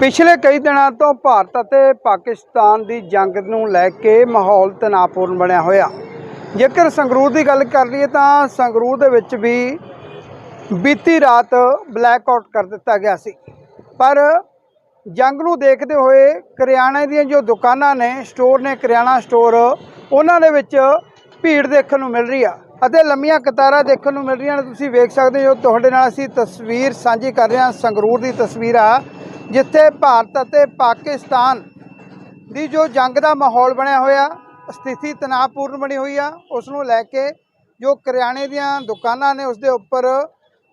ਪਿਛਲੇ ਕਈ ਦਿਨਾਂ ਤੋਂ ਭਾਰਤ ਅਤੇ ਪਾਕਿਸਤਾਨ ਦੀ ਜੰਗ ਨੂੰ ਲੈ ਕੇ ਮਾਹੌਲ ਤਣਾਅਪੂਰਨ ਬਣਿਆ ਹੋਇਆ। ਜੇਕਰ ਸੰਗਰੂਰ ਦੀ ਗੱਲ ਕਰ ਲਈਏ ਤਾਂ ਸੰਗਰੂਰ ਦੇ ਵਿੱਚ ਵੀ ਬੀਤੀ ਰਾਤ ਬਲੈਕ ਆਊਟ ਕਰ ਦਿੱਤਾ ਗਿਆ ਸੀ। ਪਰ ਜੰਗ ਨੂੰ ਦੇਖਦੇ ਹੋਏ ਕਰਿਆਣੇ ਦੀਆਂ ਜੋ ਦੁਕਾਨਾਂ ਨੇ ਸਟੋਰ ਨੇ, ਕਰਿਆਨਾ ਸਟੋਰ ਉਹਨਾਂ ਦੇ ਵਿੱਚ ਭੀੜ ਦੇਖਣ ਨੂੰ ਮਿਲ ਰਹੀ ਆ। ਅਤੇ ਲੰਮੀਆਂ ਕਤਾਰਾਂ ਦੇਖਣ ਨੂੰ ਮਿਲ ਰਹੀਆਂ ਨੇ। ਤੁਸੀਂ ਵੇਖ ਸਕਦੇ ਹੋ, ਤੁਹਾਡੇ ਨਾਲ ਅਸੀਂ ਤਸਵੀਰ ਸਾਂਝੀ ਕਰ ਰਹੇ ਹਾਂ, ਸੰਗਰੂਰ ਦੀ ਤਸਵੀਰ ਆ, ਜਿੱਥੇ ਭਾਰਤ ਅਤੇ ਪਾਕਿਸਤਾਨ ਦੀ ਜੋ ਜੰਗ ਦਾ ਮਾਹੌਲ ਬਣਿਆ ਹੋਇਆ, ਸਥਿਤੀ ਤਣਾਅਪੂਰਨ ਬਣੀ ਹੋਈ ਆ। ਉਸ ਨੂੰ ਲੈ ਕੇ ਜੋ ਕਰਿਆਣੇ ਦੀਆਂ ਦੁਕਾਨਾਂ ਨੇ, ਉਸ ਦੇ ਉੱਪਰ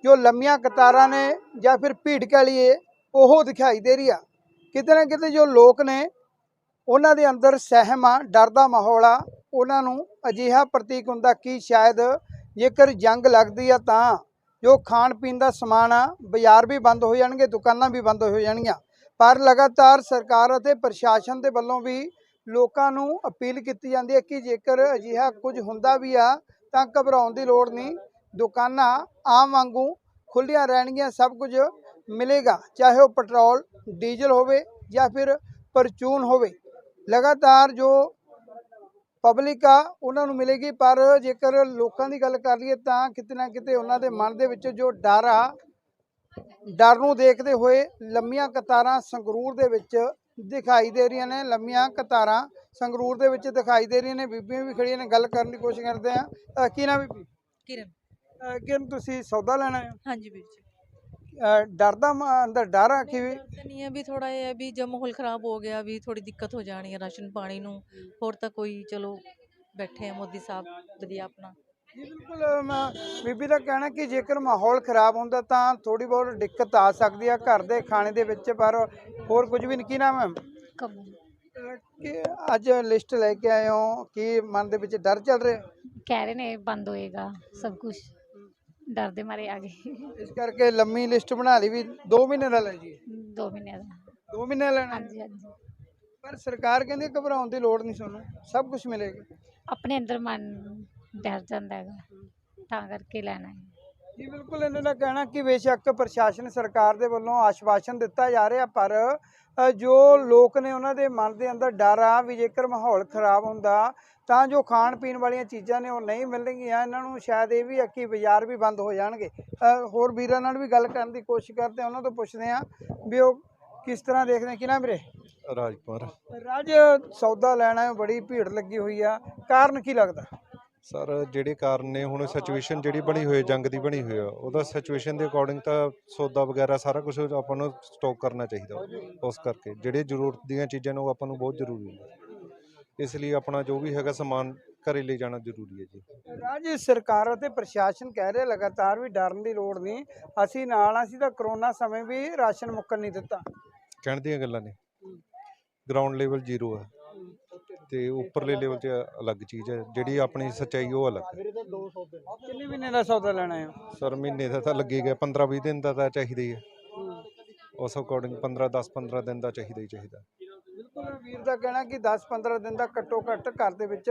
ਜੋ ਲੰਮੀਆਂ ਕਤਾਰਾਂ ਨੇ ਜਾਂ ਫਿਰ ਭੀੜ ਕਹਿ ਲਈਏ, ਉਹ ਦਿਖਾਈ ਦੇ ਰਹੀ ਆ। ਕਿਤੇ ਨਾ ਕਿਤੇ ਜੋ ਲੋਕ ਨੇ, ਉਹਨਾਂ ਦੇ ਅੰਦਰ ਸਹਿਮ ਆ, ਡਰ ਦਾ ਮਾਹੌਲ ਆ। ਉਹਨਾਂ ਨੂੰ ਅਜਿਹਾ ਪ੍ਰਤੀਕ ਹੁੰਦਾ ਕਿ ਸ਼ਾਇਦ ਜੇਕਰ ਜੰਗ ਲੱਗਦੀ ਆ ਤਾਂ ਜੋ ਖਾਣ ਪੀਣ ਦਾ ਸਮਾਨ ਆ, ਬਾਜ਼ਾਰ ਵੀ ਬੰਦ ਹੋ ਜਾਣਗੇ, ਦੁਕਾਨਾਂ ਵੀ ਬੰਦ ਹੋ ਜਾਣਗੀਆਂ। ਪਰ ਲਗਾਤਾਰ ਸਰਕਾਰ ਅਤੇ ਪ੍ਰਸ਼ਾਸਨ ਦੇ ਵੱਲੋਂ ਵੀ ਲੋਕਾਂ ਨੂੰ ਅਪੀਲ ਕੀਤੀ ਜਾਂਦੀ ਹੈ ਕਿ ਜੇਕਰ ਅਜਿਹਾ ਕੁਝ ਹੁੰਦਾ ਵੀ ਆ ਤਾਂ ਘਬਰਾਉਣ ਦੀ ਲੋੜ ਨਹੀਂ। ਦੁਕਾਨਾਂ ਆਮ ਵਾਂਗੂ ਖੁੱਲੀਆਂ ਰਹਿਣਗੀਆਂ, ਸਭ ਕੁਝ ਮਿਲੇਗਾ, ਚਾਹੇ ਉਹ ਪੈਟਰੋਲ, ਡੀਜ਼ਲ ਹੋਵੇ ਜਾਂ ਫਿਰ ਪਰਚੂਨ ਹੋਵੇ। ਲਗਾਤਾਰ ਜੋ ਪਬਲਿਕ ਆ ਉਹਨਾਂ ਨੂੰ ਮਿਲੇਗੀ ਪਰ ਜੇਕਰ ਲੋਕਾਂ ਦੀ ਗੱਲ ਕਰ ਲਈਏ ਤਾਂ ਕਿਤੇ ਨਾ ਕਿਤੇ ਉਹਨਾਂ ਦੇ ਮਨ ਦੇ ਵਿੱਚ ਜੋ ਡਰ ਆ ਡਰ ਨੂੰ ਦੇਖਦੇ ਹੋਏ ਲੰਮੀਆਂ ਕਤਾਰਾਂ ਸੰਗਰੂਰ ਦੇ ਵਿੱਚ ਦਿਖਾਈ ਦੇ ਰਹੀਆਂ ਨੇ ਲੰਮੀਆਂ ਕਤਾਰਾਂ ਸੰਗਰੂਰ ਦੇ ਵਿੱਚ ਦਿਖਾਈ ਦੇ ਰਹੀਆਂ ਨੇ ਬੀਬੀਆਂ ਵੀ ਖੜੀਆਂ ਨੇ ਗੱਲ ਕਰਨ ਦੀ ਕੋਸ਼ਿਸ਼ ਕਰਦੇ ਆ ਕੀ ਨਾਮ ਬੀਬੀ? ਕਿਰਨ। ਕਿਰਨ ਤੁਸੀਂ ਸੌਦਾ ਲੈਣਾ ਹੈ? ਹਾਂਜੀ ਵੀਰ ਜੀ। ਅ, ਡਰ ਦਾ ਮ- ਅੰਦਰ ਡਰ ਆ ਕਿ ਵੀ ਤਾਂ ਨਹੀਂ ਹੈ ਵੀ ਥੋੜਾ ਇਹ ਹੈ ਵੀ ਜਦ ਮਾਹੌਲ ਖਰਾਬ ਹੋ ਗਿਆ ਵੀ ਥੋੜੀ ਦਿੱਕਤ ਹੋ ਜਾਣੀ ਹੈ ਰਾਸ਼ਨ ਪਾਣੀ ਨੂੰ। ਹੋਰ ਤਾਂ ਕੋਈ ਚਲੋ ਬੈਠੇ ਆ ਮੋਦੀ ਸਾਹਿਬ ਵਧੀਆ ਆਪਣਾ। ਜੀ ਬਿਲਕੁਲ ਮੈਂ ਬੀਬੀ ਦਾ ਕਹਿਣਾ ਕਿ ਜੇਕਰ ਮਾਹੌਲ ਖਰਾਬ ਹੁੰਦਾ ਤਾਂ ਥੋੜੀ ਬਹੁਤ ਦਿੱਕਤ ਆ ਸਕਦੀ ਆ ਘਰ ਦੇ ਖਾਣੇ ਦੇ ਵਿੱਚ ਪਰ ਹੋਰ ਕੁਝ ਵੀ ਨਹੀਂ ਕੀ ਨਾਮ ਹੈ? ਕਬੂ ਅਹ ਕਿ ਅੱਜ ਲਿਸਟ ਲੈ ਕੇ ਆਏ ਹੋ ਕੀ ਮਨ ਦੇ ਵਿੱਚ ਡਰ ਚੱਲ ਰਿਹਾ? ਕਹਿ ਰਹੇ ਨੇ ਬੰਦ ਹੋਏਗਾ ਸਭ ਕੁਝ ਡਰ ਦੇ ਮਾਰੇ ਆ ਗਏ ਇਸ ਕਰਕੇ ਲੰਮੀ ਲਿਸਟ ਬਣਾ ਲਈ ਵੀ 2 ਮਹੀਨੇ ਦਾ ਲੈ ਜੀ 2 ਮਹੀਨੇ ਦਾ 2 ਮਹੀਨੇ ਲੈਣਾ ਹਾਂਜੀ ਹਾਂਜੀ ਪਰ ਸਰਕਾਰ ਕਹਿੰਦੀ ਹੈ ਘਬਰਾਉਣ ਦੀ ਲੋੜ ਨਹੀਂ ਤੁਹਾਨੂੰ ਸਭ ਕੁਝ ਮਿਲੇਗਾ ਆਪਣੇ ਅੰਦਰ ਮਨ ਡਰ ਜਾਂਦਾ ਹੈਗਾ ਤਾਂ ਕਰਕੇ ਲੈਣਾ ਹੈ ਜੀ ਬਿਲਕੁਲ ਇਹਨਾਂ ਦਾ ਕਹਿਣਾ ਕਿ ਬੇਸ਼ੱਕ ਪ੍ਰਸ਼ਾਸਨ ਸਰਕਾਰ ਦੇ ਵੱਲੋਂ ਆਸ਼ਵਾਸਨ ਦਿੱਤਾ ਜਾ ਰਿਹਾ ਪਰ ਜੋ ਲੋਕ ਨੇ ਉਹਨਾਂ ਦੇ ਮਨ ਦੇ ਅੰਦਰ ਡਰ ਆ ਵੀ ਜੇਕਰ ਮਾਹੌਲ ਖਰਾਬ ਹੁੰਦਾ ਤਾਂ ਜੋ ਖਾਣ ਪੀਣ ਵਾਲੀਆਂ ਚੀਜ਼ਾਂ ਨੇ ਉਹ ਨਹੀਂ ਮਿਲਣਗੀਆਂ ਇਹਨਾਂ ਨੂੰ ਸ਼ਾਇਦ ਇਹ ਵੀ ਆ ਕਿ ਬਾਜ਼ਾਰ ਵੀ ਬੰਦ ਹੋ ਜਾਣਗੇ। ਹੋਰ ਵੀਰਾਂ ਨਾਲ ਵੀ ਗੱਲ ਕਰਨ ਦੀ ਕੋਸ਼ਿਸ਼ ਕਰਦੇ ਉਹਨਾਂ ਤੋਂ ਪੁੱਛਦੇ ਆ ਵੀ ਉਹ ਕਿਸ ਤਰ੍ਹਾਂ ਦੇਖਦੇ ਕਿ ਨਾ ਵੀਰੇ? ਰਾਜਪੁਰ ਰਾਜ ਸੌਦਾ ਲੈਣਾ ਬੜੀ ਭੀੜ ਲੱਗੀ ਹੋਈ ਆ ਕਾਰਨ ਕੀ ਲੱਗਦਾ? ਸਰ ਜਿਹੜੇ ਕਾਰਨ ਨੇ ਹੁਣ ਸਿਚੁਏਸ਼ਨ ਜਿਹੜੀ ਬਣੀ ਹੋਈ ਹੈ ਜੰਗ ਦੀ ਬਣੀ ਹੋਈ ਆ ਉਹਦਾ ਸਿਚੁਏਸ਼ਨ ਦੇ ਅਕੋਰਡਿੰਗ ਤਾਂ ਸੌਦਾ ਵਗੈਰਾ ਸਾਰਾ ਕੁਝ ਆਪਾਂ ਨੂੰ ਸਟਾਕ ਕਰਨਾ ਚਾਹੀਦਾ ਉਸ ਕਰਕੇ। ਜਿਹੜੇ ਜ਼ਰੂਰਤ ਦੀਆਂ ਚੀਜ਼ਾਂ ਨੇ ਉਹ ਆਪਾਂ ਨੂੰ ਬਹੁਤ ਜ਼ਰੂਰੀ ਹੈ ਇਸ ਲਈ ਆਪਣਾ ਜੋ ਵੀ ਹੈਗਾ ਸਮਾਨ ਘਰੇ ਲੈ ਜਾਣਾ ਜ਼ਰੂਰੀ ਹੈ ਜੀ। ਰਾਜ ਸਰਕਾਰ ਅਤੇ ਪ੍ਰਸ਼ਾਸਨ ਕਹਿ ਰਹੇ ਲਗਾਤਾਰ ਵੀ ਡਰਨ ਦੀ ਲੋੜ ਨਹੀਂ ਅਸੀਂ ਨਾਲ ਹਾਂ, ਅਸੀਂ ਤਾਂ ਕਰੋਨਾ ਸਮੇਂ ਵੀ ਰਾਸ਼ਨ ਮੁੱਕਣ ਨਹੀਂ ਦਿੱਤਾ। ਕਹਿਣ ਦੀਆਂ ਗੱਲਾਂ ਨੇ। ਗਰਾਊਂਡ ਲੈਵਲ ਜ਼ੀਰੋ ਹੈ। ਤੇ ਉੱਪਰਲੇ ਲੈਵਲ 'ਤੇ ਅਲੱਗ ਚੀਜ਼ ਹੈ ਜਿਹੜੀ ਆਪਣੀ ਸੱਚਾਈ ਉਹ ਅਲੱਗ ਹੈ। ਕਿੰਨੇ ਮਹੀਨੇ ਦਾ ਸੌਦਾ ਲੈਣਾ ਹੈ? ਸਰ ਮਹੀਨੇ ਦਾ ਤਾਂ ਲੱਗੇਗਾ 15 20 ਦਿਨ ਦਾ ਤਾਂ ਚਾਹੀਦਾ ਹੀ ਹੈ। ਉਸ ਅਕੋਰਡਿੰਗ 15 10 15 ਦਿਨ ਦਾ ਚਾਹੀਦਾ ਹੀ ਚਾਹੀਦਾ। ਬਿਲਕੁਲ ਵੀਰ ਦਾ ਕਹਿਣਾ ਕਿ 10-15 ਦਿਨ ਦਾ ਘੱਟੋ ਘੱਟ ਘਰ ਦੇ ਵਿੱਚ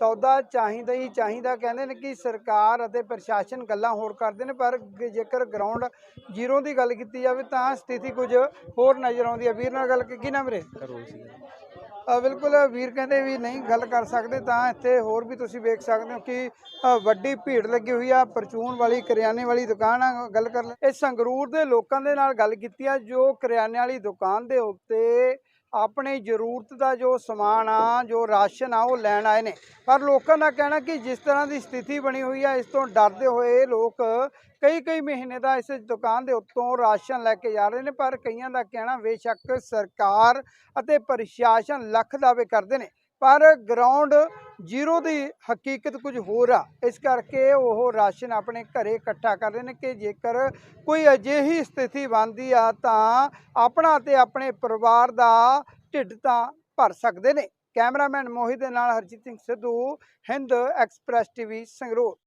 ਸੌਦਾ ਚਾਹੀਦਾ ਹੀ ਚਾਹੀਦਾ। ਕਹਿੰਦੇ ਨੇ ਕਿ ਸਰਕਾਰ ਅਤੇ ਪ੍ਰਸ਼ਾਸਨ ਗੱਲਾਂ ਹੋਰ ਕਰਦੇ ਨੇ ਪਰ ਜੇਕਰ ਗਰਾਊਂਡ ਜ਼ੀਰੋ ਦੀ ਗੱਲ ਕੀਤੀ ਜਾਵੇ ਤਾਂ ਸਥਿਤੀ ਕੁਝ ਹੋਰ ਨਜ਼ਰ ਆਉਂਦੀ ਹੈ। ਵੀਰ ਨਾਲ ਗੱਲ ਕੀ ਨਾਮ ਰੇ ਬਿਲਕੁਲ ਵੀਰ ਕਹਿੰਦੇ ਵੀ ਨਹੀਂ ਗੱਲ ਕਰ ਸਕਦੇ, ਤਾਂ ਇੱਥੇ ਹੋਰ ਵੀ ਤੁਸੀਂ ਵੇਖ ਸਕਦੇ ਹੋ ਕਿ ਵੱਡੀ ਭੀੜ ਲੱਗੀ ਹੋਈ ਆ, ਪਰਚੂਨ ਵਾਲੀ, ਕਰਿਆਨੇ ਵਾਲੀ ਦੁਕਾਨ ਆ, ਗੱਲ ਕਰ ਇਹ ਸੰਗਰੂਰ ਦੇ ਲੋਕਾਂ ਦੇ ਨਾਲ ਗੱਲ ਕੀਤੀ ਆ, ਜੋ ਕਰਿਆਨੇ ਵਾਲੀ ਦੁਕਾਨ ਦੇ ਉੱਤੇ ਆਪਣੀ ਜ਼ਰੂਰਤ ਦਾ ਜੋ ਸਮਾਨ ਆ, ਜੋ ਰਾਸ਼ਨ ਆ, ਉਹ ਲੈਣ ਆਏ ਨੇ। ਪਰ ਲੋਕਾਂ ਦਾ ਕਹਿਣਾ ਕਿ ਜਿਸ ਤਰ੍ਹਾਂ ਦੀ ਸਥਿਤੀ ਬਣੀ ਹੋਈ ਆ, ਇਸ ਤੋਂ ਡਰਦੇ ਹੋਏ ਲੋਕ ਕਈ ਕਈ ਮਹੀਨੇ ਦਾ ਇਸ ਦੁਕਾਨ ਦੇ ਉੱਤੋਂ ਰਾਸ਼ਨ ਲੈ ਕੇ ਜਾ ਰਹੇ ਨੇ, ਪਰ ਕਈਆਂ ਦਾ ਕਹਿਣਾ ਬੇਸ਼ੱਕ ਸਰਕਾਰ ਅਤੇ ਪ੍ਰਸ਼ਾਸਨ ਲੱਖ ਦਾਅਵੇ ਕਰਦੇ ਨੇ। ਪਰ ਗਰਾਊਂਡ ਜ਼ੀਰੋ ਦੀ ਹਕੀਕਤ ਕੁਝ ਹੋਰ ਆ। ਇਸ ਕਰਕੇ ਉਹ ਰਾਸ਼ਨ ਆਪਣੇ ਘਰੇ ਇਕੱਠਾ ਕਰ ਰਹੇ ਨੇ ਕਿ ਜੇਕਰ ਕੋਈ ਅਜਿਹੀ ਸਥਿਤੀ ਬਣਦੀ ਆ, ਤਾਂ ਆਪਣਾ ਤੇ ਆਪਣੇ ਪਰਿਵਾਰ ਦਾ ਢਿੱਡ ਤਾਂ ਭਰ ਸਕਦੇ ਨੇ। ਕੈਮਰਾਮੈਨ ਮੋਹਿਤ ਦੇ ਨਾਲ ਹਰਜੀਤ ਸਿੰਘ ਸਿੱਧੂ, ਹਿੰਦ ਐਕਸਪ੍ਰੈਸ ਟੀਵੀ ਸੰਗਰੂਰ।